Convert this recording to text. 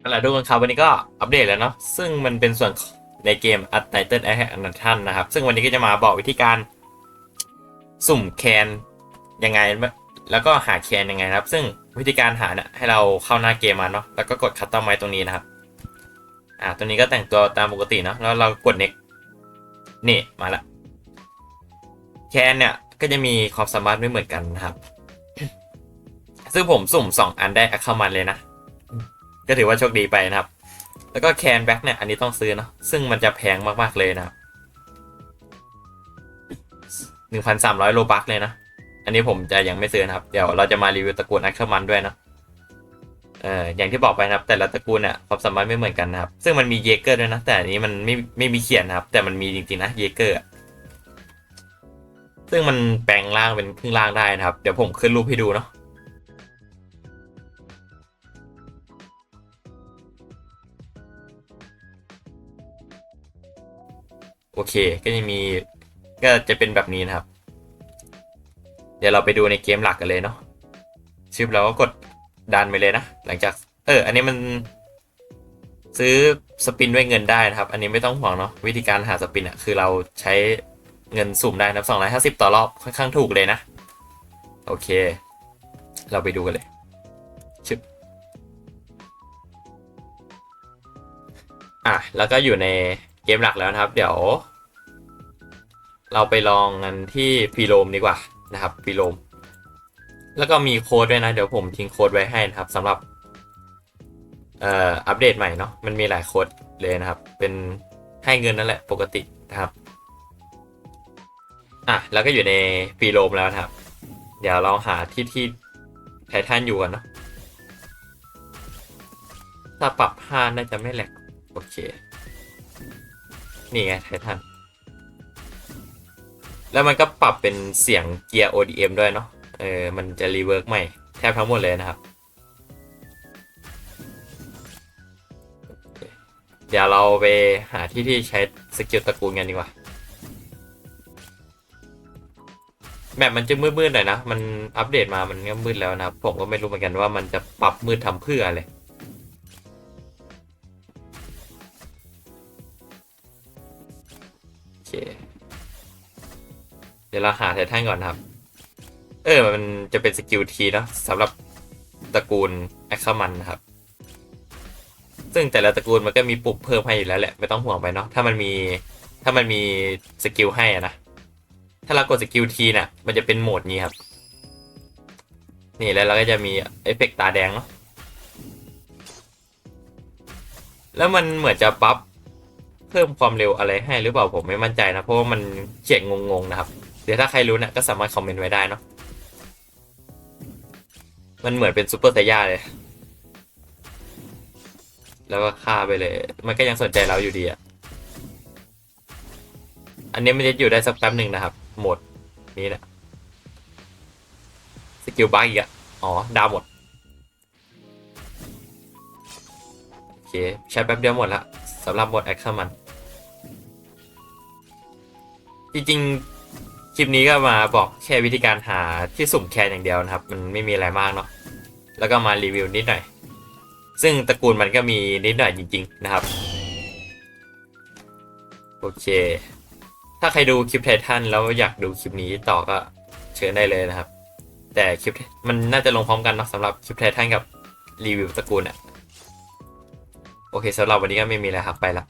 นั่นแหละทุกคนครับวันนี้ก็อัปเดตแล้วเนาะซึ่งมันเป็นส่วนในเกม u n t i t l e d Attack on Titan นะครับ ซึ่งวันนี้ก็จะมาบอกวิธีการสุ่มแคนยังไง แล้วก็หาแคนยังไงครับ ซึ่งวิธีการหาเนี่ยให้เราเข้าหน้าเกมมาเนาะแล้วก็กดคัตตอมไม้ตรงนี้นะครับ อ่าตัวนี้ก็แต่งตัวตามปกติเนาะแล้วเรากด next นี่มาละแคนเนี่ยก็จะมีความสามารถไม่เหมือนกันนะครับ ซึ่งผมสุ่ม 2 อันได้เข้ามาเลยนะ ก็ถือว่าโชคดีไปนะครับ แล้วก็แคนแบ็กเนี่ยอันนี้ต้องซื้อเนาะซึ่งมันจะแพงมากๆเลยนะครับหนึ่งพันสามร้อยโลบักเลยนะ อันนี้ผมจะยังไม่ซื้อนะครับ เดี๋ยวเราจะมารีวิวตระกูลอัคเคอร์มันด้วยนะเอออย่างที่บอกไปนะครับ แต่ละตระกูลเนี่ยความสามารถไม่เหมือนกันนะครับ ซึ่งมันมีเยเกอร์ด้วยนะ แต่อันนี้มันไม่ไม่มีเขียนนะครับ แต่มันมีจริงๆนะเยเกอร์ซึ่งมันแปลงร่างเป็นครึ่งร่างได้นะครับ เดี๋ยวผมขึ้นรูปให้ดูเนาะ โอเค ก็จะมีก็จะเป็นแบบนี้นะครับ เดี๋ยวเราไปดูในเกมหลักกันเลยเนาะชิปเราก็กดดันไปเลยนะ หลังจาก เออ อันนี้มันซื้อสปินด้วยเงินได้นะครับ อันนี้ไม่ต้องห่วงเนาะวิธีการหาสปินอะคือเราใช้เงินสุ่มได้นะสองร้อยห้าสิบต่อรอบค่อนข้างถูกเลยนะ โอเค เราไปดูกันเลยชึบอะ แล้วก็อยู่ใน เกมหลักแล้วนะครับ เดี๋ยว เราไปลองกันที่พีโรมดีกว่านะครับพีโรมแล้วก็มีโค้ดด้วยนะ เดี๋ยวผมทิ้งโค้ดไว้ให้นะครับสำหรับเอ่ออัปเดตใหม่เนาะมันมีหลายโค้ดเลยนะครับ เป็นให้เงินนั่นแหละปกตินะครับอะแล้วก็อยู่ในพีโรมแล้วนะครับ เดี๋ยวเราหาที่ที่ไททันอยู่กันเนาะถ้าปรับห้าน่าจะไม่แหลกโอเค นี่ไงไททันแล้วมันก็ปรับเป็นเสียงเกียร์ ODM ด้วยเนาะเออมันจะรีเวิร์กใหม่แทบทั้งหมดเลยนะครับ เดี๋ยวเราไปหาที่ที่ใช้สกิลตระกูลกันดีกว่าแมปมันจะมืดๆหน่อยนะ มันอัปเดตมามันก็มืดแล้วนะ ผมก็ไม่รู้เหมือนกันว่ามันจะปรับมืดทำเพื่ออะไร ดี๋ยวเราหาไททันก่อนนะครับ เออ มันจะเป็นสกิลทีเนาะสำหรับตระกูลแอคเคมันนะครับ ซึ่งแต่ละตระกูลมันก็มีปุ่มเพิ่มให้อยู่แล้วแหละ ไม่ต้องห่วงไปเนาะ ถ้ามันมีถ้ามันมีสกิลให้อะนะ ถ้าเรากดสกิลทีน่ะ มันจะเป็นโหมดนี้ครับ นี่แล้วเราก็จะมีเอฟเฟกตาแดงเนาะ แล้วมันเหมือนจะบัฟเพิ่มความเร็วอะไรให้หรือเปล่าผมไม่มั่นใจนะ เพราะว่ามันเขียนงงๆนะครับ เดี๋ยวถ้าใครรู้เนี่ยก็สามารถคอมเมนต์ไว้ได้เนาะมันเหมือนเป็นซูเปอร์ไซย่าเลย แล้วก็ฆ่าไปเลย มันก็ยังสนใจเราอยู่ดีอะอันนี้มันจะอยู่ได้สักแป๊บหนึ่งนะครับ หมดนี้นะสกิลบักอีกอะอ๋อ ดาวหมด โอเค ใช้แป๊บเดียวหมดละสำหรับหมดแอคชั่นมัน จริงๆ คลิปนี้ก็มาบอกแค่วิธีการหาที่สุ่มแคนอย่างเดียวนะครับ มันไม่มีอะไรมากเนาะแล้วก็มารีวิวนิดหน่อย ซึ่งตระกูลมันก็มีนิดหน่อยจริง ๆ นะครับ โอเค ถ้าใครดูคลิปไททันแล้วอยากดูคลิปนี้ต่อก็เชิญได้เลยนะครับ แต่คลิปมันน่าจะลงพร้อมกันนะสำหรับคลิปไททันกับรีวิวตระกูลอะโอเคสำหรับวันนี้ก็ไม่มีอะไรครับไปละ